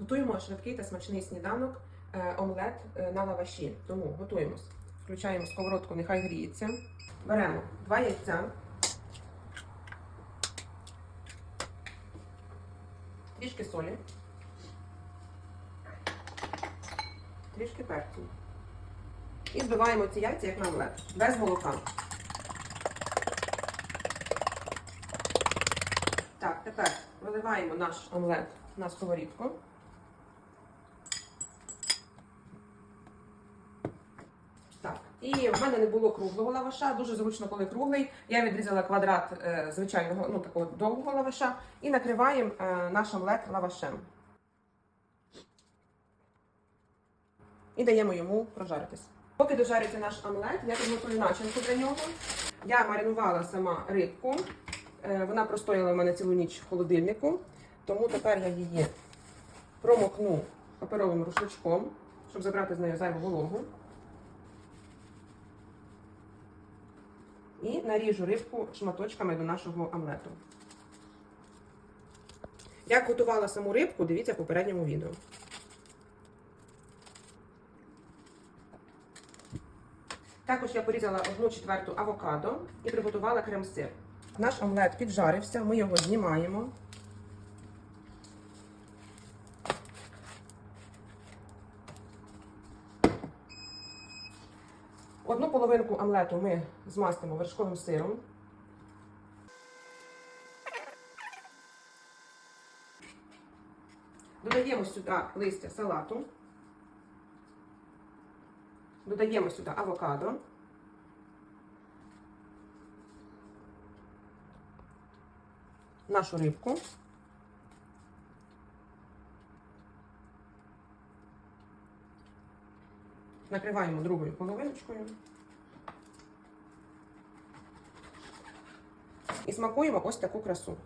Готуємо швидкий та смачний сніданок, е, омлет е, на лаваші. Тому готуємось. Включаємо сковородку, нехай гріється. Беремо два яйця. Трішки солі. Трішки перцю. І збиваємо ці яйця як на омлет, без молока. Так, тепер виливаємо наш омлет на сковорідку. Так, і в мене не було круглого лаваша, дуже зручно, коли круглий. Я відрізала квадрат е, звичайного, ну такого довгого лаваша і накриваємо е, наш омлет лавашем. І даємо йому прожаритись. Поки дожариться наш омлет, я підготую начинку для нього. Я маринувала сама рибку. Е, Вона простояла в мене цілу ніч в холодильнику, тому тепер я її промокну паперовим рушничком, щоб забрати з нею зайву вологу. І наріжу рибку шматочками до нашого омлету. Як готувала саму рибку, дивіться в попередньому відео. Також я порізала одну четверту авокадо і приготувала крем-сир. Наш омлет піджарився, ми його знімаємо. Одну половинку омлету ми змастимо вершковим сиром. Додаємо сюди листя салату. Додаємо сюди авокадо. Нашу рибку. Накриваємо другою половиночкою. І смакуємо ось таку красу.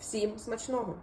Всім смачного!